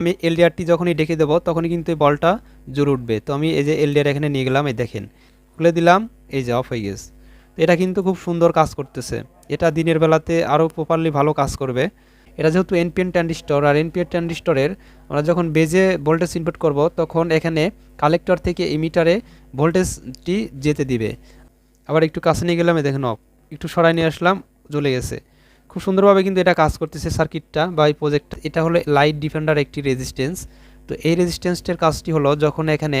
আমি এলডিআরটি যখনই ডেকে দেবো, তখনই কিন্তু এই বলটা জ্বলে উঠবে। তো আমি এই যে এলডিআর এখানে নিয়ে গেলাম, এই দেখেন, খুলে দিলাম, এই যে অফ হয়ে গেছে। এটা কিন্তু খুব সুন্দর কাজ করতেছে। এটা দিনের বেলাতে আরও প্রপারলি ভালো কাজ করবে। এটা যেহেতু এনপিএন ট্যান্ডিস্টর আর এনপিএন ট্যান্ডিস্টরের আমরা যখন বেজে ভোল্টেজ ইনপুট করব, তখন এখানে কালেক্টর থেকে ইমিটারে ভোল্টেজটি যেতে দিবে। আবার একটু কাছে নিয়ে গেলাম দেখেন অফ। একটু সরাই নিয়ে আসলাম, জ্বলে গেছে। খুব সুন্দরভাবে কিন্তু এটা কাজ করতেছে সার্কিটটা বা এই প্রজেক্ট এটা হলো লাইট ডিফেন্ডার একটি রেজিস্ট্যান্স তো এই রেজিস্ট্যান্সটার কাজটি হলো যখন এখানে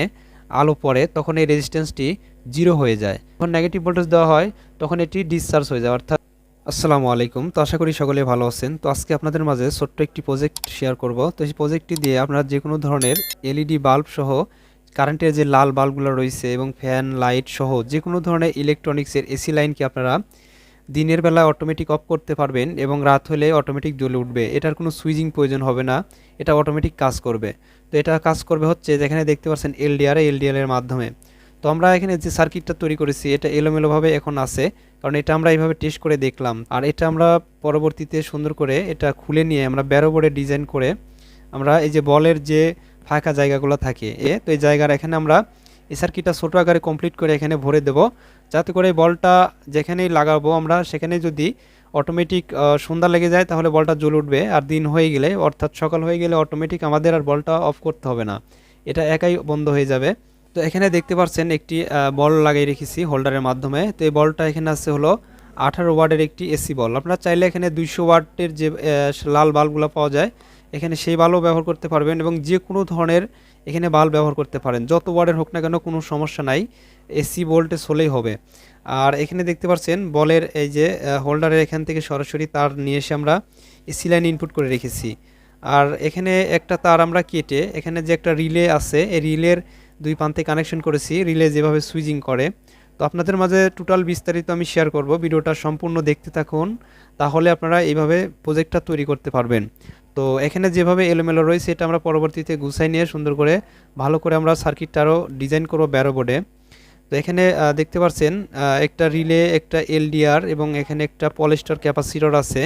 আলো পড়ে, তখন এই রেজিস্ট্যান্সটি জিরো হয়ে যায়। যখন নেগেটিভ ভোল্টেজ দেওয়া হয়, তখন এটি ডিসচার্জ হয়ে যায়। অর্থাৎ আসসালামু আলাইকুম। তো আশা করি সকলে ভালো আছেন। তো আজকে আপনাদের মাঝে ছোট্ট একটি প্রজেক্ট শেয়ার করব। তো এই প্রজেক্টটি দিয়ে আপনারা যে কোনো ধরনের এলইডি বাল্ব সহ কারেন্টের যে লাল বাল্বগুলো রয়েছে এবং ফ্যান লাইট সহ যে কোনো ধরনের ইলেকট্রনিক্সের এসি লাইনকে আপনারা দিনের বেলা অটোমেটিক অফ করতে পারবেন এবং রাত হলে অটোমেটিক জ্বলে উঠবে। এটার কোনো সুইচিং প্রয়োজন হবে না। এটা অটোমেটিক কাজ করবে। তো এটা কাজ করবে হচ্ছে যেখানে দেখতে পাচ্ছেন এলডিআর এর মাধ্যমে। তো আমরা এখানে যে সার্কিটটা তৈরি করেছি, এটা এলোমেলোভাবে এখন আছে। কারণ এটা আমরা এইভাবে টেস্ট করে দেখলাম। আর এটা আমরা পরবর্তীতে সুন্দর করে এটা খুলে নিয়ে আমরা ব্যারো বোর্ডে ডিজাইন করে আমরা এই যে বলের যে ফাঁকা জায়গাগুলো থাকে এ, তো এই জায়গার এখানে আমরা এই সার্কিটটা ছোটো আকারে কমপ্লিট করে এখানে ভরে দেব। যাতে করে বলটা যেখানেই লাগাবো আমরা, সেখানে যদি অটোমেটিক সন্ধ্যা লেগে যায়, তাহলে বলটা জ্বলে উঠবে। আর দিন হয়ে গেলে, অর্থাৎ সকাল হয়ে গেলে অটোমেটিক আমাদের আর বলটা অফ করতে হবে না। এটা একাই বন্ধ হয়ে যাবে। তো এখানে দেখতে পাচ্ছেন একটি বল লাগিয়ে রেখেছি হোল্ডারের মাধ্যমে। তো এই বলটা এখানে আছে হলো আঠারো ওয়ার্ডের একটি এসি বল। আপনারা চাইলে এখানে দুইশো ওয়াটের যে লাল বাল্বগুলো পাওয়া যায়, এখানে সেই বাল্বও ব্যবহার করতে পারবেন এবং যে কোনো ধরনের এখানে বাল্ব ব্যবহার করতে পারেন। যত ওয়ার্ডের হোক না কেন কোনো সমস্যা নাই। এসি ভোল্টেজ হলেই হবে। আর এখানে দেখতে পাচ্ছেন, বলের এই যে হোল্ডারের এখান থেকে সরাসরি তার নিয়ে এসে আমরা এসি লাইন ইনপুট করে রেখেছি। আর এখানে একটা তার আমরা কেটে, এখানে যে একটা রিলে আছে, এই রিলের দুই প্রান্তে কানেকশন করেছি। রিলে যেভাবে সুইচিং করে। তো আপনাদের মাঝে টোটাল বিস্তারিত আমি শেয়ার করব। ভিডিওটা সম্পূর্ণ দেখতে থাকুন। তাহলে আপনারা এইভাবে প্রজেক্টটা তৈরি করতে পারবেন। তো এখানে যেভাবে এলোমেলো রয়েছে, এটা আমরা পরবর্তীতে গুছাই নিয়ে সুন্দর করে ভালো করে আমরা সার্কিটটা আরও ডিজাইন করব ব্যারো বোর্ডে তো এখানে দেখতে পাচ্ছেন একটা রিলে একটা এলডিআর এবং এখানে একটা পলিস্টার ক্যাপাসিটর আছে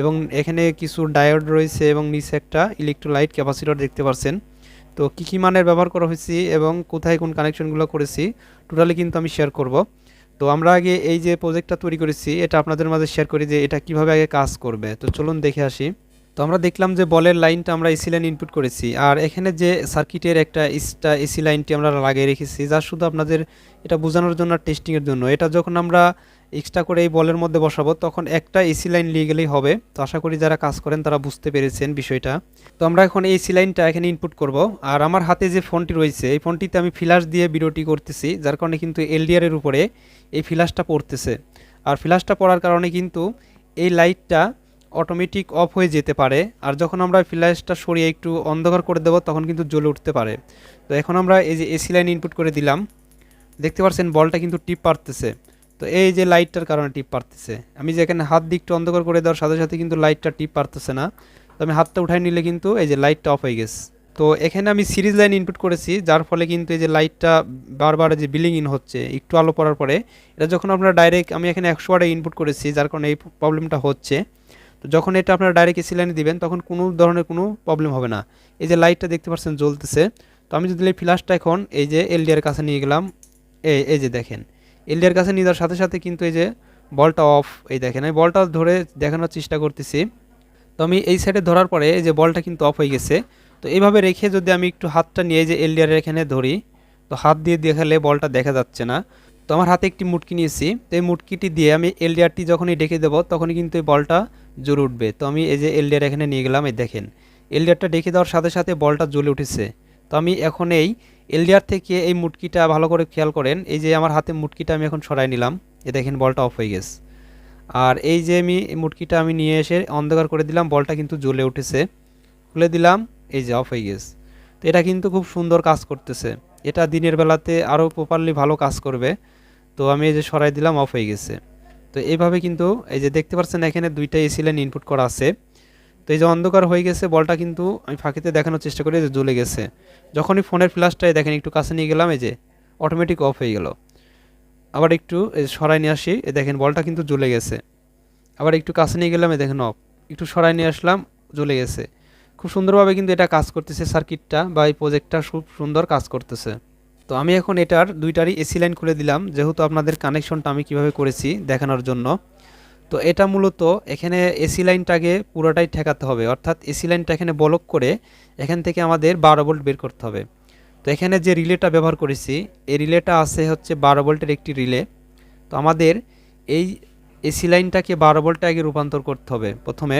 এবং এখানে কিছু ডায়োড রয়েছে এবং নিচে একটা ইলেকট্রোলাইট ক্যাপাসিটর দেখতে পাচ্ছেন তো কী কী মানের ব্যবহার করা হয়েছে এবং কোথায় কোন কানেকশনগুলো করেছি টোটালি কিন্তু আমি শেয়ার করব। তো আমরা আগে এই যে প্রজেক্টটা তৈরি করেছি, এটা আপনাদের মাঝে শেয়ার করি যে এটা কীভাবে আগে কাজ করবে। তো চলুন দেখে আসি। তো আমরা দেখলাম যে বলের লাইনটা আমরা এসি লাইন ইনপুট করেছি। আর এখানে যে সার্কিটের একটা ইস্টা এসি লাইনটি আমরা লাগিয়ে রেখেছি, যা শুধু আপনাদের এটা বোঝানোর জন্য টেস্টিংয়ের জন্য। এটা যখন আমরা এক্সট্রা করে এই বলের মধ্যে বসাবো, তখন একটা এসি লাইন নিয়ে গেলেই হবে। তো আশা করি যারা কাজ করেন তারা বুঝতে পেরেছেন বিষয়টা। তো আমরা এখন এই এসি লাইনটা এখানে ইনপুট করব। আর আমার হাতে যে ফোনটি রয়েছে, এই ফোনটিতে আমি ফ্ল্যাশ দিয়ে ভিডিওটি করতেছি, যার কারণে কিন্তু এলডিআরের উপরে এই ফ্ল্যাশটা পড়তেছে। আর ফ্ল্যাশটা পড়ার কারণে কিন্তু এই লাইটটা অটোমেটিক অফ হয়ে যেতে পারে। আর যখন আমরা ফ্ল্যাশটা সরিয়ে একটু অন্ধকার করে দেবো, তখন কিন্তু জ্বলে উঠতে পারে। তো এখন আমরা এই যে এসি লাইন ইনপুট করে দিলাম। দেখতে পাচ্ছেন বলটা কিন্তু টিপ পারতেছে। তো এই যে লাইটটার কারণে টিপ পারতেছে। আমি যেখানে হাত দিকটা অন্ধকার করে দেওয়ার সাথে সাথে কিন্তু লাইটটা টিপ পারতেছে না। তো আমি হাতটা উঠাই নিলে কিন্তু এই যে লাইটটা অফ হয়ে গেছে। তো এখানে আমি সিরিজ লাইন ইনপুট করেছি, যার ফলে কিন্তু এই যে লাইটটা বারবার যে বিলিং ইন হচ্ছে, একটু আলো পড়ার পরে। এটা যখন আপনারা ডাইরেক্ট আমি এখানে একশো ওয়ার্ডে ইনপুট করেছি, যার কারণে এই প্রবলেমটা হচ্ছে। তো যখন এটা আপনারা ডাইরেক্ট এসি লাইনে দিবেন, তখন কোনো ধরনের কোনো প্রবলেম হবে না। এই যে লাইটটা দেখতে পাচ্ছেন জ্বলতেছে, তো আমি যদি এই ফ্ল্যাশটা এখন এই যে এলডিআর কাছে নিয়ে গেলাম, এই এই যে দেখেন এলডিআর কাছে নিয়ে যাওয়ার সাথে সাথে কিন্তু এই যে বলটা অফ এই দেখেন, আমি বলটা ধরে দেখানোর চেষ্টা করতেছি। তো আমি এই সাইডে ধরার পরে এই যে বলটা কিন্তু অফ হয়ে গেছে। তো এইভাবে রেখে যদি আমি একটু হাতটা নিয়ে যে এলডিআর এখানে ধরি, তো হাত দিয়ে দেখালে বলটা দেখা যাচ্ছে না। তো আমার হাতে একটি মুটকি নিয়েছি। তো এই মুটকিটি দিয়ে আমি এলডিআরটি যখনই ডেকে দেবো, তখনই কিন্তু এই বলটা জ্বলে উঠবে। তো আমি এই যে এলডিআর এখানে নিয়ে গেলাম, এই দেখেন। এলডিআরটা ডেকে দেওয়ার সাথে সাথে বলটা জ্বলে উঠেছে। তো আমি এখন এই এলডিআর থেকে এই মুটকিটা ভালো করে খেয়াল করেন। এই যে আমার হাতে মুটকিটা আমি এখন সরাই নিলাম। এ দেখেন, বলটা অফ হয়ে গেছে। আর এই যে আমি মুটকিটা আমি নিয়ে এসে অন্ধকার করে দিলাম, বলটা কিন্তু জ্বলে উঠেছে। খুলে দিলাম, এই যে অফ হয়ে গেছে। তো এটা কিন্তু খুব সুন্দর কাজ করতেছে। এটা দিনের বেলাতে আরও প্রপারলি ভালো কাজ করবে। তো আমি এই যে সরাই দিলাম অফ হয়ে গেছে। তো এইভাবে কিন্তু এই যে দেখতে পাচ্ছেন এখানে দুইটা এসি লাইন ইনপুট করা আছে। তো এই যে অন্ধকার হয়ে গেছে, বলটা কিন্তু আমি ফাঁকিতে দেখানোর চেষ্টা করি যে জ্বলে গেছে। যখনই ফোনের ফ্ল্যাশটাই দেখেন, একটু কাছে নিয়ে গেলাম, এই যে অটোমেটিক অফ হয়ে গেল। আবার একটু সরাই নিয়ে আসি এ দেখেন বলটা কিন্তু জ্বলে গেছে। আবার একটু কাছে নিয়ে গেলাম এ দেখেন অফ একটু সরাই নিয়ে আসলাম, জ্বলে গেছে। খুব সুন্দরভাবে কিন্তু এটা কাজ করতেছে সার্কিটটা বা এই প্রজেক্টটা খুব সুন্দর কাজ করতেছে। তো আমি এখন এটার দুইটারই এসি লাইন খুলে দিলাম, যেহেতু আপনাদের কানেকশনটা আমি কীভাবে করেছি দেখানোর জন্য। তো এটা মূলত এখানে এসি লাইনটাকে পুরোটাই ঠেকাতে হবে, অর্থাৎ এসি লাইনটা এখানে বলক করে এখান থেকে আমাদের বারো ভোল্ট বের করতে হবে। তো এখানে যে রিলেটা ব্যবহার করেছি, এই রিলেটা আছে হচ্ছে বারো ভোল্টের একটি রিলে তো আমাদের এই এসি লাইনটাকে বারো ভোল্টে আগে রূপান্তর করতে হবে। প্রথমে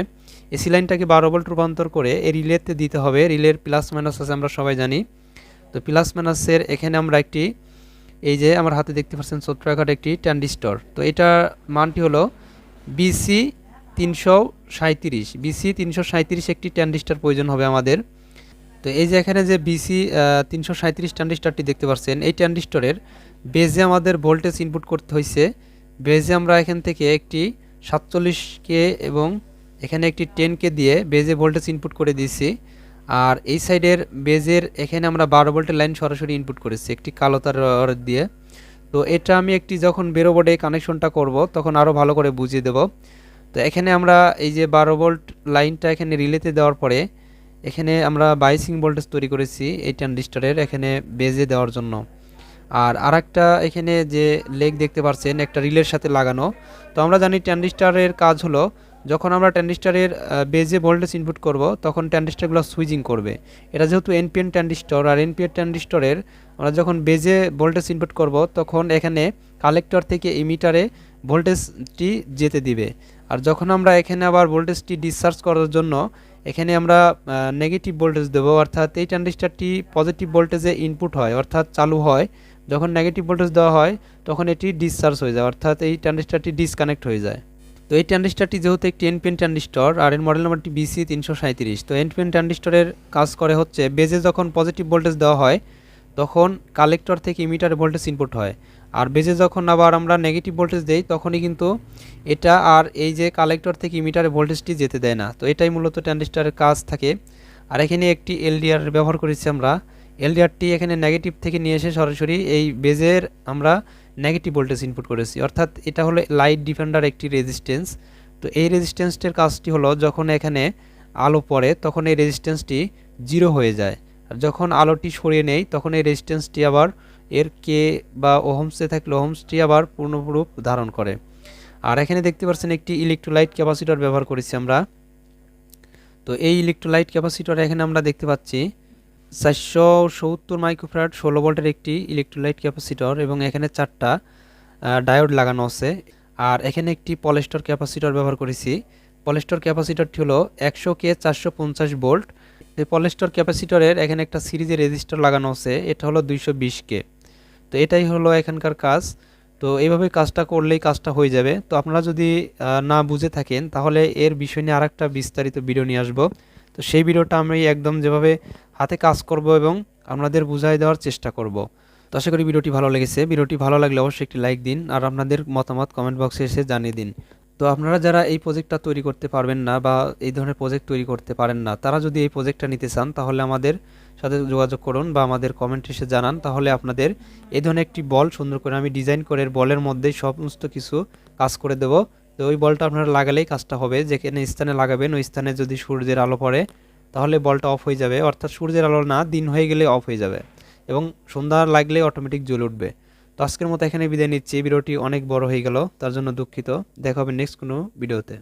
এসি লাইনটাকে বারো ভোল্ট রূপান্তর করে এই রিলেতে দিতে হবে রিলের প্লাস মাইনাস আছে আমরা সবাই জানি। তো প্লাস মাইনাসের এখানে আমরা একটি, এই যে আমার হাতে দেখতে পাচ্ছেন আকার একটি ট্যান্ডিস্টর তো এটার মানটি হলো বিসি তিনশো সাঁত্রিশ বিসি তিনশো সাঁত্রিশ একটি ট্যান্ডিস্টার প্রয়োজন হবে আমাদের। তো এই যে এখানে যে বিসি তিনশো সাঁত্রিশ ট্যান্ডিস্টারটি দেখতে পাচ্ছেন, এই ট্যান্ডিস্টরের বেজে আমাদের ভোল্টেজ ইনপুট করতে হয়েছে বেজে আমরা এখান থেকে একটি সাতচল্লিশ কে এবং এখানে একটি টেন কে দিয়ে বেজে ভোল্টেজ ইনপুট করে দিয়েছি। আর এই সাইডের বেজের এখানে আমরা বারো ভোল্টের লাইন সরাসরি ইনপুট করেছি, একটি কালো তার দিয়ে। তো এটা আমি একটি যখন বেরো বোর্ডে কানেকশনটা করব, তখন আরও ভালো করে বুঝিয়ে দেব। তো এখানে আমরা এই যে বারো ভোল্ট লাইনটা এখানে রিলেতে দেওয়ার পরে, এখানে আমরা বাইসিং ভোল্টেজ তৈরি করেছি এই ট্রানজিস্টারের এখানে বেজে দেওয়ার জন্য। আর আরেকটা এখানে যে লেগ দেখতে পাচ্ছেন একটা রিলের সাথে লাগানো। তো আমরা জানি ট্রানজিস্টারের কাজ হলো যখন আমরা ট্যান্ডিস্টারের বেজে ভোল্টেজ ইনপুট করব, তখন ট্যান্ডিস্টারগুলো সুইচিং করবে। এটা যেহেতু এনপিএন ট্যান্ডিস্টর, আর এনপিএন ট্যান্ডিস্টরের আমরা যখন বেজে ভোল্টেজ ইনপুট করব, তখন এখানে কালেক্টর থেকে ইমিটারে ভোল্টেজটি যেতে দিবে। আর যখন আমরা এখানে আবার ভোল্টেজটি ডিসচার্জ করার জন্য, এখানে আমরা নেগেটিভ ভোল্টেজ দেবো, অর্থাৎ এই ট্যান্ডিস্টারটি পজিটিভ ভোল্টেজে ইনপুট হয়, অর্থাৎ চালু হয়। যখন নেগেটিভ ভোল্টেজ দেওয়া হয়, তখন এটি ডিসচার্জ হয়ে যায়, অর্থাৎ এই ট্যান্ডিস্টারটি ডিসকানেক্ট হয়ে যায়। তো এই ট্যান্ডিস্টারটি যেহেতু একটি এনপিএন ট্যান্ডিস্টর আর এর মডেল নাম্বারটি বিসি তিনশো সাঁত্রিশ তো এনপিএন ট্যান্ডিস্টরের কাজ করে হচ্ছে বেজে যখন পজিটিভ ভোল্টেজ দেওয়া হয়, তখন কালেক্টর থেকে ইমিটারে ভোল্টেজ ইনপুট হয়। আর বেজে যখন আবার আমরা নেগেটিভ ভোল্টেজ দেই, তখনই কিন্তু এটা আর এই যে কালেক্টর থেকে ইমিটারে ভোল্টেজটি যেতে দেয় না। তো এটাই মূলত ট্যান্ডিস্টারের কাজ থাকে। আর এখানে একটি এলডিআর ব্যবহার করেছি আমরা। এলডিআরটি এখানে নেগেটিভ থেকে নিয়ে এসে সরাসরি এই বেজের আমরা নেগেটিভ ভোল্টেজ ইনপুট করেছি। অর্থাৎ এটা হলো লাইট ডিফেন্ডার একটি রেজিস্ট্যান্স তো এই রেজিস্ট্যান্সটির কাজটি হলো যখন এখানে আলো পড়ে, তখন এই রেজিস্ট্যান্সটি জিরো হয়ে যায়। আর যখন আলোটি সরিয়ে নেই, তখন এই রেজিস্ট্যান্সটি আবার এর কে বা ওহমসে থাকলে ওহমসটি আবার পূর্ণরূপ ধারণ করে। আর এখানে দেখতে পাচ্ছেন একটি ইলেকট্রোলাইট ক্যাপাসিটর ব্যবহার করেছি আমরা। তো এই ইলেকট্রোলাইট ক্যাপাসিটর এখানে আমরা দেখতে পাচ্ছি চারশো সত্তর মাইক্রোফ্রাট ষোলো ভোল্টের একটি ইলেকট্রোলাইট ক্যাপাসিটর এবং এখানে চারটা ডায়োড লাগানো আছে। আর এখানে একটি পলেস্টর ক্যাপাসিটর ব্যবহার করেছি। পলেস্টর ক্যাপাসিটরটি হলো একশো কে চারশো পঞ্চাশ ভোল্ট। এই পলেস্টর ক্যাপাসিটরের এখানে একটা সিরিজের রেজিস্টার লাগানো আছে। এটা হলো দুইশো বিশ কে। তো এটাই হলো এখানকার কাজ। তো এইভাবে কাজটা করলেই কাজটা হয়ে যাবে। তো আপনারা যদি না বুঝে থাকেন, তাহলে এর বিষয় নিয়ে আরেকটা বিস্তারিত ভিডিও নিয়ে আসব। তো সেই ভিডিওটা আমি একদম যেভাবে হাতে কাজ করব এবং আপনাদের বুঝাই দেওয়ার চেষ্টা করব। তো আশা করি ভিডিওটি ভালো লেগেছে। ভিডিওটি ভালো লাগলে অবশ্যই একটি লাইক দিন আর আপনাদের মতামত কমেন্ট বক্সে এসে জানিয়ে দিন। তো আপনারা যারা এই প্রজেক্টটা তৈরি করতে পারবেন না বা এই ধরনের প্রজেক্ট তৈরি করতে পারেন না, তারা যদি এই প্রজেক্টটা নিতে চান, তাহলে আমাদের সাথে যোগাযোগ করুন বা আমাদের কমেন্ট এসে জানান। তাহলে আপনাদের এই ধরনের একটি বল সুন্দর করে আমি ডিজাইন করে বলের মধ্যেই সমস্ত কিছু কাজ করে দেব। তো ওই বলটা আপনারা লাগালেই কাজটা হবে। যেখানে স্থানে লাগাবেন, ওই স্থানে যদি সূর্যের আলো পড়ে তাহলে বলটা অফ হয়ে যাবে, অর্থাৎ সূর্যের আলো না, দিন হয়ে গেলে অফ হয়ে যাবে এবং সন্ধ্যা লাগলে অটোমেটিক জ্বলে উঠবে। তো আজকের মতো এখানে বিদায় নিচ্ছি ভিডিওটি অনেক বড় হয়ে গেল, তার জন্য দুঃখিত, দেখা হবে নেক্সট কোনো ভিডিওতে।